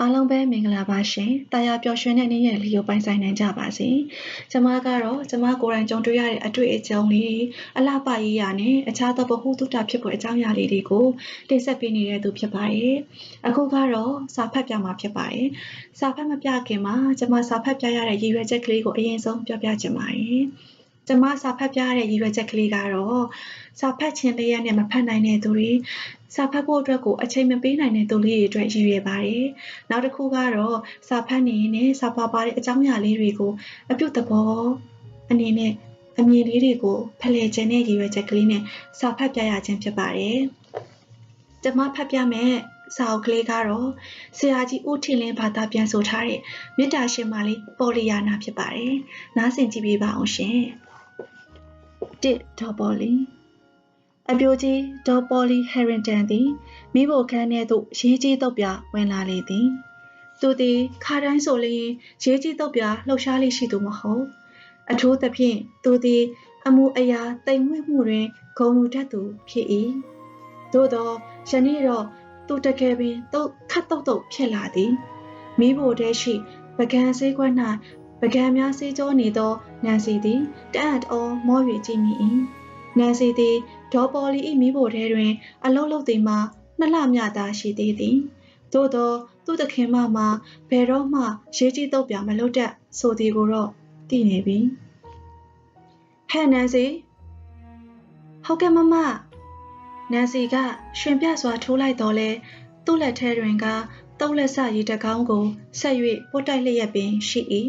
အားလုံးပဲမင်္ဂလာပါရှင်။တာယာပျော်ရွှင်တဲ့နေ့ရက်လေးကိုပိုင်ဆိုင်နိုင်ကြပါစေ။ကျမကတော့ကျမကိုယ်တိုင်ကြုံတွေ့ရတဲ့အတွေ့အကြုံလေးအလှပရေးရနဲ့အခြားသောဗဟုသုတဖြစ်ပေါ်အကြောင်းအရာလေးတွေကိုတင်ဆက်ပေးနေတဲ့သူဖြစ်ပါတယ်။အခုကတော့စာဖတ်ပြမှာဖြစ်ပါတယ်။စာဖတ်မပြခင်မှာကျမစာဖတ်ပြရတဲ့ရည်ရွယ်ချက်ကလေးကိုအရင်ဆုံးပြောပြချင်ပါတယ်။ ကျမစာဖတ်ပြရတဲ့ရည်ရွယ်ချက်ကလေးကတော့စာဖတ်ခြင်းလေးရနဲ့မဖတ်နိုင်တဲ့သူတွေစာဖတ်ဖို့အတွက်ကိုအချိန်မပေးနိုင်တဲ့သူလေးတွေအတွက်ရည်ရွယ်ပါတယ်။နောက်တစ်ခုကတော့စာဖတ်နေရင်လည်းစာပါပါတဲ့အကြောင်းအရာလေးတွေကိုအပြုသဘောအနေနဲ့အမြင်လေးတွေကိုဖလှယ်ခြင်းနဲ့ရည်ရွယ်ချက်ကလေးနဲ့စာဖတ်ပြရခြင်းဖြစ်ပါတယ်။ကျွန်မဖတ်ပြမယ်စာအုပ်ကလေးကတော့ဆရာကြီးဦးထင်လင်းဘာသာပြန်ဆိုထားတဲ့မေတ္တာရှင်မလေးပေါ်လီယာနာဖြစ်ပါတယ်။နားဆင်ကြည့်ပေးပါအောင်ရှင်။ တစ်ဒေါ်ပေါ်လီအပြိုကြီးဒေါ်ပေါ်လီဟယ်ရင်တန်သည်မိဖို့ခန်းထဲသို့ရေးကြီးတုပ်ပြဝင်လာလေသည်သူသည်ခါတိုင်းဆိုလျင်ရေးကြီးတုပ်ပြလှုပ်ရှားလေးရှိသူမဟုတ်အထူးသဖြင့်သူသည်အမှုအရာတိမ်မွေ့မှုတွင်ဂုဏ်ယူတတ်သူဖြစ်၏သို့သောယနေ့တော့သူတကယ်ပင်တုတ်ခတ်တုတ်တုတ်ဖြစ်လာသည်မိဖို့တဲရှိပကံစေးခွက်၌ပကံများစေးကြောနေသော နန်စီသည်တအံ့တော်မော၍ကြည့်မိ၏နန်စီသည်ဒေါ်ပေါ်လီ၏မိဖို့ထဲတွင် အလုံးလုံးသည်မှာနှစ်လမြသာရှိသေးသည်သို့သောသူ့သခင်မမှာဘယ်တော့မှရေးကြီးတော့ပြမလုပ်တတ်ဆိုသည်ကိုတော့သိနေပြီဟဲ့နန်စီဟုတ်ကဲ့မမနန်စီကရှင်ပြစွာထိုးလိုက်တော့လဲသူ့လက်ထဲတွင်ကတုံးလက်ဆရီတကောင်းကိုဆက်၍ပုတ်တိုက်လျက်ပင်ရှိ၏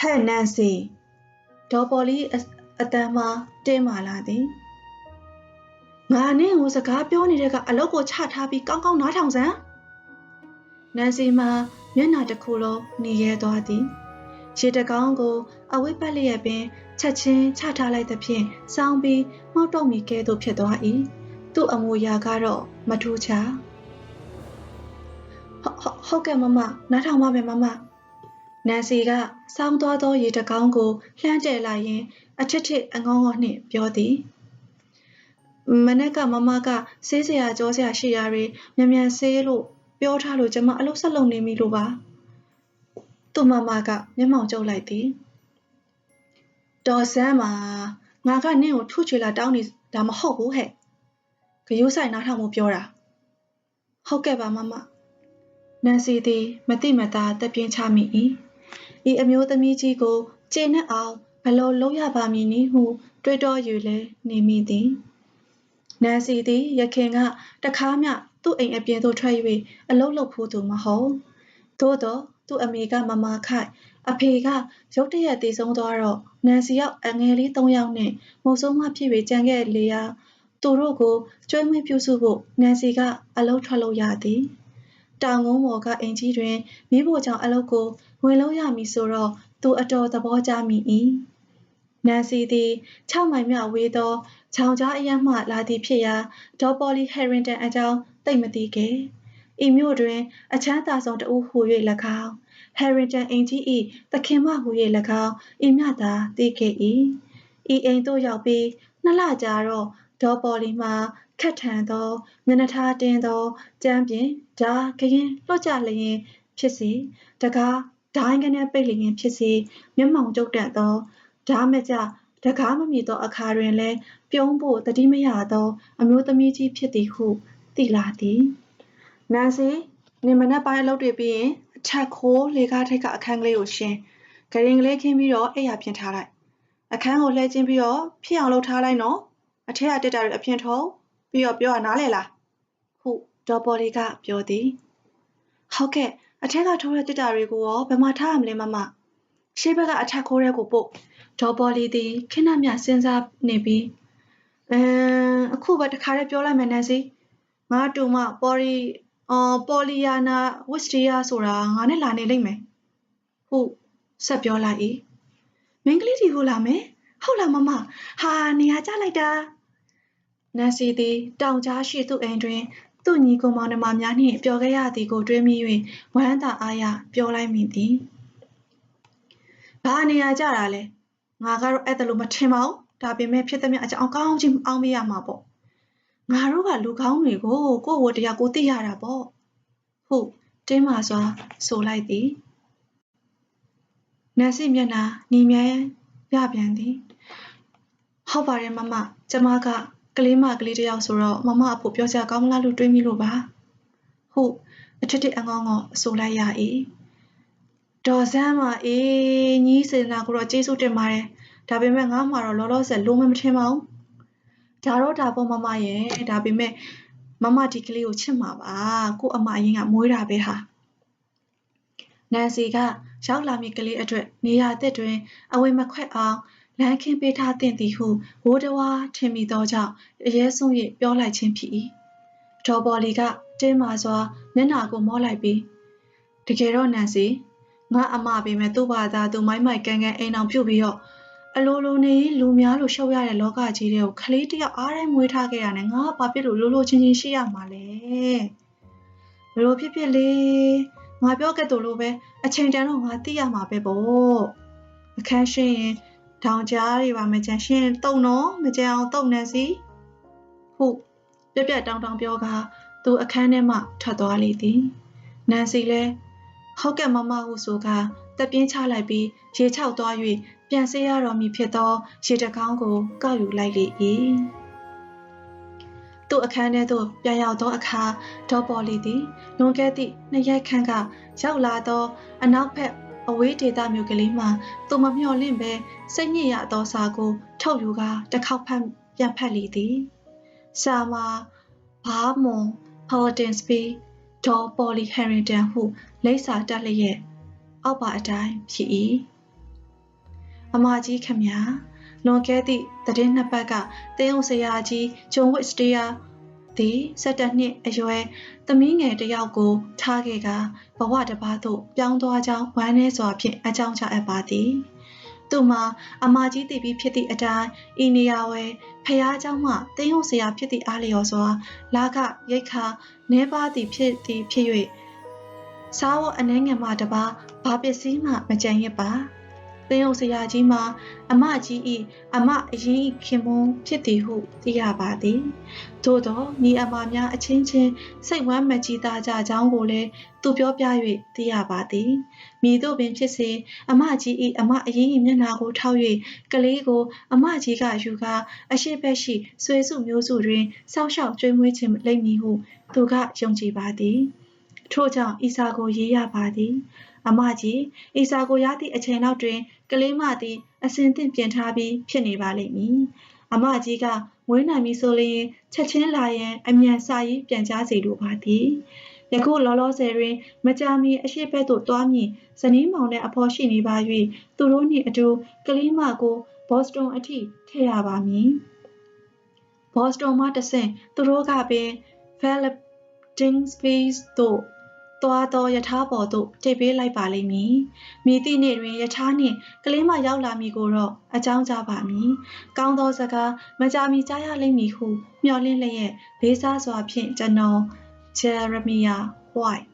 ဟဲ့နန်စီဒေါ်ပေါ်လီအတန်မှတင်းမာလာသည်ငါနဲ့ဟိုစကားပြောနေတဲ့ကအလုပ်ကိုချထားပြီးကောင်းကောင်းနားထောင်စမ်းနန်စီမှာမျက်နှာတစ်ခုလုံးနေရဲသွားသည်ရေတကောင်းကိုအဝိပတ်လျက်ပင်ချက်ချင်းချထားလိုက်သဖြင့်စောင်းပြီးမောက်တော့မိကဲသို့ဖြစ်သွား၏သူ့အမူအရာကတော့မထူးခြားဟုတ်ဟုတ်ကဲ့မမနားထောင်ပါမယ်မမ နန်စီကစောင်းသွားသောရေတကောင်းကိုလှမ်းကျဲလိုက်ရင်အထစ်ထစ်အငေါငေါနှင့်ပြောသည်မနက်ကမမကဆေးစရာကြောစရာရှိရာတွေမြန်မြန်ဆေးလို့ပြောထားလို့ကျမအလုပ်ဆက်လုပ်နေပြီလို့ပါသူ့မမကမျက်မှောင်ကျုပ်လိုက်သည်တော်ဆန်းမှာငါကနင့်ကိုထုချေလာတောင်းနေတာမဟုတ်ဘူးဟဲ့ဂယိုးဆိုင်နားထောင်မှုပြောတာဟုတ်ကဲ့ပါမမနန်စီသည်မတိမတာတက်ပြင်းချမိ၏ ဤအမျိုးသမီးကြီးကိုကျေနပ်အောင်ဘလို့လုံးရပါမည်နည်းဟုတွေးတောယူလဲနေမိသည်နန်စီသည်ရခင်ကတခါမျှသူ့အိမ်အပြင်သို့ထွက်၍အလုတ်လုတ်ဖို့သူမဟုတ်သို့တော့သူ့အမေကမမခိုက်အဖေကရုတ်တရက်တည်ဆုံးသွားတော့နန်စီရောက်အငယ်လေး၃ယောက်နဲ့မုတ်ဆိုးမဖြစ်၍ကြံခဲ့လေရာသူတို့ကိုကျွေးမွေးပြုစုဖို့နန်စီကအလုတ်ထွက်လို့ရသည် တောင်ကုန်းပေါ်ကအင်ကြီးတွင်မိဖို့ကြောင့်အလုတ်ကိုဝင်လို့ရမည်ဆိုတော့သူအတော်သဘောကျမိ၏နန်စီသည်6မိုင်မြဝေးသောချောင်ကြားအရမှလာသည်ဖြစ်ရာဒေါ်ပေါ်လီဟယ်ရင်တန်အကြောင်းသိမသိခဲ့။ဤမြို့တွင် အချမ်းသာဆုံးတဦးဟူ၍၎င်းဟယ်ရင်တန်အင်ကြီး၏သခင်မဟူ၍၎င်းဤမြသာသိခဲ့၏။ဤအိမ်သို့ရောက်ပြီးနှစ်လကြာတော့ဒေါ်ပေါ်လီမှာ ခက်ထန်သောမျက်နှာထားတင်းသောကြမ်းပြင်ဓာခရင်လွှတ်ကြလျင်ဖြစ်စေတကားဒိုင်းကနေပိတ်လျင်ဖြစ်စေမျက်မှောင်ကျုပ်တက်သောဓာမကြတကားမမီသောအခါတွင်လည်းပြုံးဖို့တတိမရသော အမျိုးသမီးကြီးဖြစ်သည်ဟုသိလာသည်နန်စီနေမနက်ပိုင်းအလုပ်တွေပြီးရင်အထက်ခိုးလေကားထိတ်ကအခန်းကလေးကိုရှင်းဂရင်ကလေးခင်းပြီးတော့အိပ်ယာပြင်ထားလိုက်အခန်းကိုလှည့်ကျင်းပြီးတော့ဖြစ်အောင်လုပ်ထားလိုက်နော်အထက်ကတက်တာတွေအပြင်ထုတ် ပြီးတော့ပြောရနားလေလားဟုဒေါ်ပေါ်လီကပြောသည်ဟုတ်ကဲ့အထက်ကထိုးတဲ့တက်တာတွေကိုရောဘယ်မှာထားရမလဲမမရှေ့ဘက်ကအထက်ခိုးတဲ့ကိုပို့ဒေါ်ပေါ်လီသည်ခဏမျှစဉ်းစားနေပြီးအမ်အခုပဲတခါတည်းပြောလိုက်မယ်နန်စီငါတူမပေါ်လီအော်ပေါ်လီယာနာဝစ်စတီယာဆိုတာငါနဲ့လာနေလိမ့်မယ်ဟုဆက်ပြောလိုက်၏မင်းကလေးဒီကိုလာမယ်ဟုတ်လားမမဟာနေရာကျလိုက်တာ နန်စီသည် တောင်ကြားရှိသူ့အိမ်တွင် သူ့ညီကိုမောင်နှမများနှင့် ပျော်ခဲ့ရသည်ကို တွေးမိ၍ဝမ်းသာအားရ ပြောလိုက်မိသည် ဘာနေရာကြတာလဲ ငါကတော့ အဲ့ဒါလို့မထင်ပါဘူး ဒါပေမဲ့ ဖြစ်သမျှအကြောင်း ကောင်းချင်းအောင်းပေးရမှာပေါ့ ငါတို့က လူကောင်းတွေကို ကိုယ့်ဝတရား ကိုသိရတာပေါ့ဟုတ်တင်းမာစွာ ဆိုလိုက်သည် နန်စီမျက်နှာညီမြဲရပြန်သည် ဟုတ်ပါတယ် မမ ကျမက ကလေးမကလေးတစ်ယောက်ဆိုတော့မမအဖို့ပြောစရာကောင်းမလားလို့တွေးမိလို့ပါဟုတ်အထစ်ထစ်အငေါငေါဆိုလိုက်ရ၏ဒေါ်စမ်းမအေးညီးစေနာကိုတော့ကျေးဇူးတင်ပါတယ်ဒါပေမဲ့ငါမှတော့လောလောဆယ်လုံးမမထင်ပါဘူးဒါတော့ဒါပေါ့မမရဲ့ဒါပေမဲ့မမဒီကလေးကိုချစ်မှာပါကို့အမအရင်ကမွေးတာပဲဟာနန်စီကရောက်လာမည့်ကလေးအတွက်နေရာအသစ်တွင်အဝေမခွက်အောင် လမ်းခင်းပေးထားသင့်သည်ဟုဝိုးတဝါထင်မိသောကြောင့်အရေးဆုံး၍ပြောလိုက်ခြင်းဖြစ်၏ဒေါ်ပေါ်လီကတင်းမာစွာမျက်နှာကိုမောလိုက်ပြီးတကယ်တော့နန်စီငါအမပေးမဲ့သူ့ဘာသာသူမိုင်းမိုက်ကန်ကန်အိမ်အောင်ပြုတ်ပြီးတော့အလိုလိုနေရင်လူများလို့ရှုပ်ရတဲ့လောကကြီးတွေကိုခလေးတယောက်အားတိုင်းမွေးထားခဲ့ရတယ်ငါဘာဖြစ်လို့လိုလိုချင်းချင်းရှိရမှာလဲဘလို့ဖြစ်ဖြစ်လေးငါပြောခဲ့သူလိုပဲအချိန်တန်တော့ငါသိရမှာပဲပေါ့အခန်းရှင်းရင် ထောင်ကြားတွေပါမကြမ်းရှင်းတုံတော့မကြမ်းအောင်တုံနေစီဟုတ်ပြက်ပြက်တောင်းတောင်းပြောကသူအခန်းထဲမှထွက်သွားလေသည်နန်စီလည်းဟုတ်ကဲ့မမဟုဆိုကတက်ပြင်းချလိုက်ပြီးရေချောက်သွား၍ပြန်ဆေးရတော်မူဖြစ်သောရေတကောင်းကိုကောက်ယူလိုက်လေ၏သူ့အခန်းထဲသို့ပြန်ရောက်သောအခါဒေါ်ပေါ်လီသည်လွန်ခဲ့သည့်နှစ်ရက်ခန့်ကရောက်လာသောအနောက်ဘက် အဝေးဒေသမျိုးကလေးမှသူမမျှော်လင့်ပဲစိတ်ညစ်ရသောစာကိုထုတ်ယူကာတစ်ခေါက်ဖတ်ပြန်ဖတ်လေသည်စာမှာဘာမွန်ပါလ်တင်စပီဒေါ်ပေါ်လီဟန်ရီတန်ဟုလိပ်စာတက်လျက်အောက်ပါအတိုင်းဖြစ်၏အမကြီးခမညာလွန်ခဲ့သည့်သတင်းနှစ်ပတ်ကတင်းအောင်ဆရာကြီးဂျွန်ဝစ်စတီယာ သည်17နှစ်အရွယ်သမီးငယ်တစ်ယောက်ကိုထားခဲ့ကဘဝတစ်ပါးသို့ပြောင်းသွားကြောင်းဝမ်းနည်းစွာဖြင့်အကြောင်းချအပ်ပါသည်သူမှာအမကြီးတည်ပြီးဖြစ်သည့်အတိုင်းဤနေရာဝဲဖះเจ้าမှတင်းဟုတ်ဆရာဖြစ်သည့်အားလျော်စွာလာကရိတ်ခါနဲပါသည်ဖြစ်သည်ဖြစ်၍စားဝတ်အနှဲငယ်မှတပါဘာပစ္စည်းမှမကြံရစ်ပါ သင်းဟုတ်ဆရာကြီးမှာအမကြီး၏အမအရင်ခင်မွန်းဖြစ်သည်ဟုသိရပါသည်သို့သောညီအမများအချင်းချင်းစိတ်ဝမ်းမကြည်သာကြကြောင်းကိုလည်းသူပြောပြ၍သိရပါသည်မိတို့ပင်ဖြစ်စေအမကြီး၏အမအရင်မျက်နှာကိုထောက်၍ကလေးကို အမကြီးကယူကာအရှိဘက်ရှိဆွေစုမျိုးစုတွင်စောက်ရှောက်ကျွေးမွေးခြင်းလိမ့်မည်ဟုသူကယုံကြည်ပါသည်ထို့ကြောင့်ဤစာကိုရေးရပါသည် အမကြီးဤစာကိုရသည့်အချိန်လောက်တွင် ကလေးမသည်အစဉ်သင့်ပြင်ထားပြီးဖြစ်နေပါလိမ့်မည်အမကြီးကမွေးနိုင်ပြီဆိုလျင်ချက်ချင်းလာရန်အမြန်စာရေးပြန်ကြားစေလိုပါသည်ယခုလောလောဆယ်တွင် မကြာမီအရှိဘက်သို့တွားမည်ဇနီးမောင်နှင့်အဖော်ရှိနေပါ၍သူတို့နှင့်အတူကလေးမကိုဘော့စတွန်အထိထည့်ရပါမည်ဘော့စတွန်မှတဆင့်သူတို့ကပင် Philippine Space သို့ သွားသောယထာပေါ်သို့တိတ်ပေးလိုက်ပါလိမ့်မည်။မိသည့်နေ့တွင်ယထာနှင့်ကလေးမရောက်လာမည်ကိုတော့အကြောင်းကြားပါမည်။ကောင်းသောစကားမကြာမီကြားရလိမ့်မည်ဟုမျှော်လင့်လျက်လေးစားစွာဖြင့်ကျွန်တော်ဂျယ်ရမီယာဟွိုက်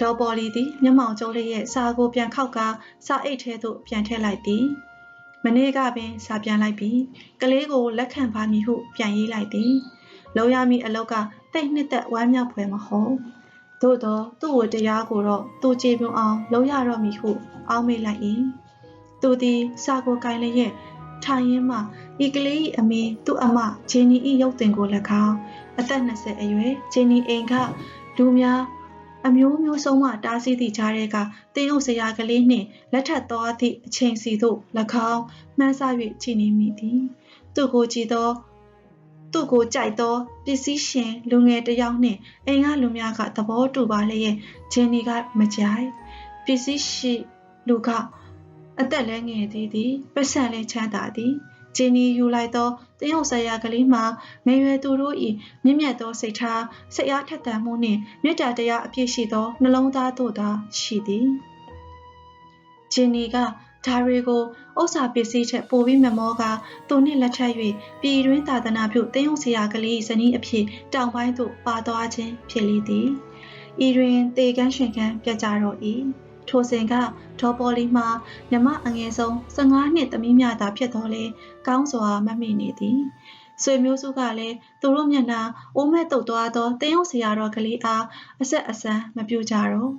ဒေါ်ပေါ်လီသည်မျက်မှောင်ကျုံးလျက်စာကိုပြန်ခောက်ကာစာအိတ်ထဲသို့ပြန်ထည့်လိုက်သည်။မနေ့ကပင်စာပြန်လိုက်ပြီးကလေးကိုလက်ခံပါမည်ဟုပြန်ရေးလိုက်သည်။လုံရမည့်အလောက်ကတိတ်နှစ်သက်ဝမ်းမြောက်ဖွယ်မဟုတ်။ သို့သောသူ့ဝတရားကိုတော့သူကြည်ပြုံအောင်လုပ်ရတော့မည်ဟုအောက်မေ့လိုက်၏သူသည်စာကိုကင်လျက်ထိုင်ရင်းမှဤကလေး၏အမေသူ့အမဂျင်းနီ၏ရုပ်တင်ကို၎င်းအသက်20အရွယ်ဂျင်းနီအိမ်ကလူများအမျိုးမျိုးဆုံးမှတားဆီးသည့်ကြားထဲကတင်းအုပ်စရာကလေးနှင့်လက်ထပ်သွားသည့်အချိန်စီသို့၎င်းမှန်းဆ၍ကြည်နေမိသည်သူကိုကြည်သော သူ့ကိုကြိုက်သောပစ္စည်းရှင်လူငယ်တစ်ယောက်နှင့်အိမ်ကလူများကသဘောတူပါလျက်ဂျင်းနီကမကြိုက်ပစ္စည်းရှိလူကအသက်လဲငယ်သေးသည်ပတ်စံလဲချမ်းသာသည်ဂျင်းနီယူလိုက်သောတင်းရုပ်ဆရာကလေးမှာငယ်ရွယ်သူတို့၏မြင့်မြတ်သောစိတ်ထားစိတ်အားထက်သန်မှုနှင့်မေတ္တာတရားအပြည့်ရှိသောနှလုံးသားတို့သာရှိသည်ဂျင်းနီက ဒါတွေကိုဥစ္စာပစ္စည်းချက်ပိုပြီးမမောကသူနှင့်လက်ထပ်၍ပြည်တွင်းသာသနာပြုတင်းုံစရာကလေးဇနီးအဖြစ်တောင်ပိုင်းသို့ပါသွားခြင်းဖြစ်လေသည်ဤတွင်တေကန်းရှင်ကန်းပြကြတော့၏ထိုစဉ်ကဒေါ်ပေါ်လီမှာမြမအငယ်ဆုံး15နှစ်သမီးမြသာဖြစ်တော်လေကောင်းစွာမမိနေသည်ဆွေမျိုးစုကလည်းသူတို့မျက်နှာအိုးမဲ့တုတ်သွားသောတင်းရုပ်စရာတော်ကလေးအားအဆက်အဆန်းမပြူကြတော့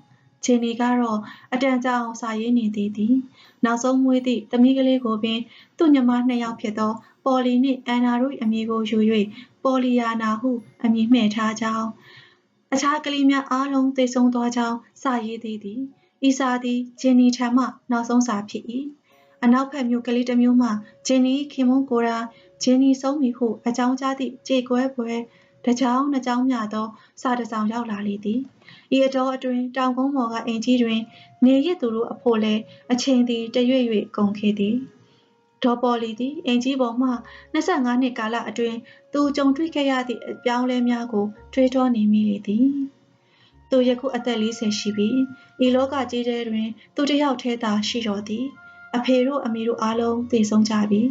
ခြေနေကတော့အတန်ကြာအောင်စာရေးနေသည်သည်နောက်ဆုံးမွေးသည့်သမီးကလေးကိုပင်သူ့ညီမနှစ်ယောက်ဖြစ်သောပေါ်လီနှင့်အန်နာတို့၏အမည်ကိုယူ၍ပေါ်လီယာနာဟုအမည်မှည့်ထားကြောင်းအခြားကလေးများအားလုံးသိဆုံးသွားကြောင်းစာရေးသေးသည်ဤစာသည်ဂျင်နီထံမှနောက်ဆုံးစာဖြစ်၏အနောက်ဘက်မြို့ကလေးတစ်မျိုးမှဂျင်နီခင်မွန်းကိုရာဂျင်နီဆုံးပြီဟုအကြောင်းကြားသည့်ကြေကွဲပွဲ တစ်ကြောင်းနှစ်ကြောင်းမြသောစာတစ်စောင်ရောက်လာလေသည်ဤအတော်အတွင်တောင်ကုန်းပေါ်ကအင်ကြီးတွင် နေရစ်သူတို့အဖို့လဲအချိန်သည်တရွေ့ရွေ့ကုန်ခဲ့သည်ဒေါ်ပေါ်လီသည်အင်ကြီးပေါ်မှ25နှစ်ကာလအတွင်းသူကြုံတွေ့ခဲ့ရသည့်အပြောင်းလဲများကိုတွေးတောနေမိလေသည်သူယခုအသက်40ရှိပြီဤလောကကြီးထဲတွင် သူတစ်ယောက်တည်းသာရှိတော်သည် အဖေတို့အမေတို့အားလုံးသိဆုံးကြပြီ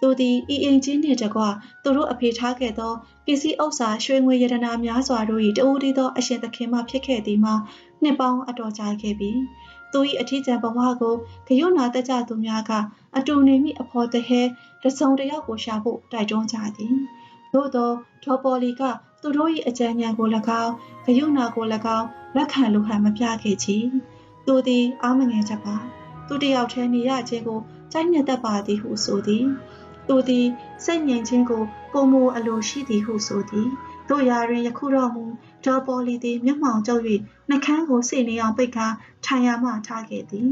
သူသည်ဤအိမ်ကြီးနှင့်တကွသူတို့အဖေထားခဲ့သောပစ္စည်းဥစ္စာရွှေငွေရတနာများစွာတို့၏တဦးတည်းသောအရှင်သခင်မှဖြစ်ခဲ့သည်မှာနှစ်ပေါင်းအတော်ကြာခဲ့ပြီသူ၏အထီးကျန်ဘဝကိုဂယုဏတက်ကြသူများကအတူနေမိအဖော်တဟဲတစုံတယောက်ကိုရှာဖို့တိုက်တွန်းကြသည်သို့သောဒေါ်ပေါ်လီကသူတို့၏အကြံဉာဏ်ကို၎င်းဂယုဏကို၎င်းလက်ခံလိုဟန်မပြခဲ့ချီသူသည်အာမငယ်ချက်ပါ သူတယောက်တည်းနေရခြင်းကိုကြိုက်နှစ်သက်ပါသည်ဟုဆိုသည်သူသည်စိတ်ငြိမ်ခြင်းကိုပုံမအလိုရှိသည်ဟုဆိုသည်တို့ရာတွင်ယခုတော့မူဒေါ်ပေါ်လီသည်မျက်မှောင်ကျုပ်၍နှကန်းကိုစိနေအောင်ပိတ်ကားထိုင်ရမှထားခဲ့သည်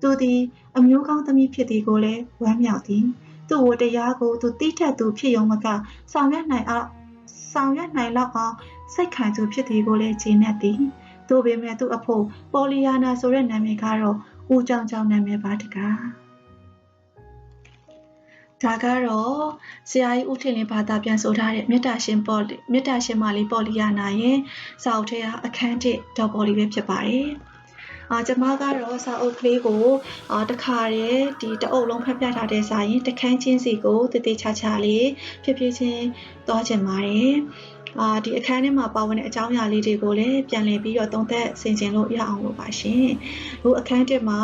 သူသည်အမျိုးကောင်းသမီးဖြစ်သည်ကိုလည်းဝမ်းမြောက်သည်သူ့ဝတရားကိုသူတိထက်သူဖြစ်ရုံမကဆောင်ရွက်နိုင်အောင်ဆောင်ရွက်နိုင်လောက်အောင်စိတ်ခံသူဖြစ်သည်ကိုလည်းကျေနပ်သည်။သို့ပေမဲ့သူ့အဖို့ပေါ်လီယာနာဆိုတဲ့နာမည်ကတော့ ဦးကြောင်ကြောင်နာမည်ပါတကား။ဒါကတော့ဆရာကြီးဦးထင်လင်းဘာသာပြန်ဆိုထားတဲ့မေတ္တာရှင်ပေါ်မေတ္တာရှင်မလေးပေါ်လီယာနာရဲ့စာအုပ်ထဲကအခန်းတစ်ဒေါ်ပေါ်လီပဲဖြစ်ပါတယ်။အာကျမကတော့စာအုပ်ကလေးကိုအာတခါတည်းဒီတအုပ်လုံးဖတ်ပြထားတဲ့စာရင်တခန်းချင်းစီကိုတည်တည်ချာချာလေးဖြစ်ဖြစ်ချင်းသွားချင်ပါတယ် အာဒီအခန်းထဲမှာပါဝင်တဲ့အကြောင်းအရာလေးတွေကိုလည်းပြန်လည်ပြီးတော့သုံးသပ်ဆင်ခြင်လို့ရအောင်လို့ပါရှင်။ဟိုအခန်းတစ်မှာ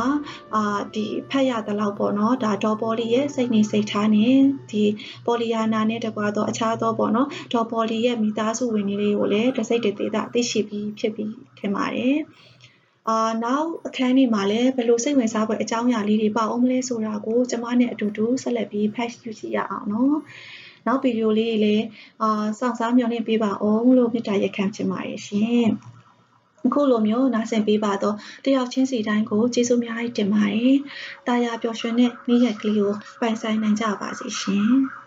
အာဒီဖတ်ရသလောက်ပေါ့နော်ဒါဒေါ်ပေါ်လီရဲ့စိတ်နေစိတ်ထားနဲ့ဒီပေါ်လီယာနာနဲ့တကွာတော့အခြားသောပေါ့နော်ဒေါ်ပေါ်လီရဲ့မိသားစုဝင်လေးကိုလည်းတစိတ်တသေးတာသိရှိပြီးဖြစ်ပြီးထင်ပါတယ်။အာနောက်အခန်းဒီမှာလည်းဘယ်လိုစိတ်ဝင်စားဖွယ်အကြောင်းအရာလေးတွေပါအောင်မလဲဆိုတာကိုကျမနဲ့အတူတူဆက်လက်ပြီး patch ယူကြည့်ရအောင်နော် နောက်ဗီဒီယိုလေးတွေလည်းအာစောင့်စားမျှော်လင့်ပေးပါအောင်လို့မေတ္တာရက်ခံချင်ပါတယ်ရှင်အခုလိုမျိုးနားဆင်ပေးပါတော့တယောက်ချင်းစီတိုင်းကိုကျေးဇူးများတင်ပါတယ်။တာယာပျော်ရွှင်တဲ့နေ့ရက်ကလေးကိုပိုင်ဆိုင်နိုင်ကြပါစေရှင်။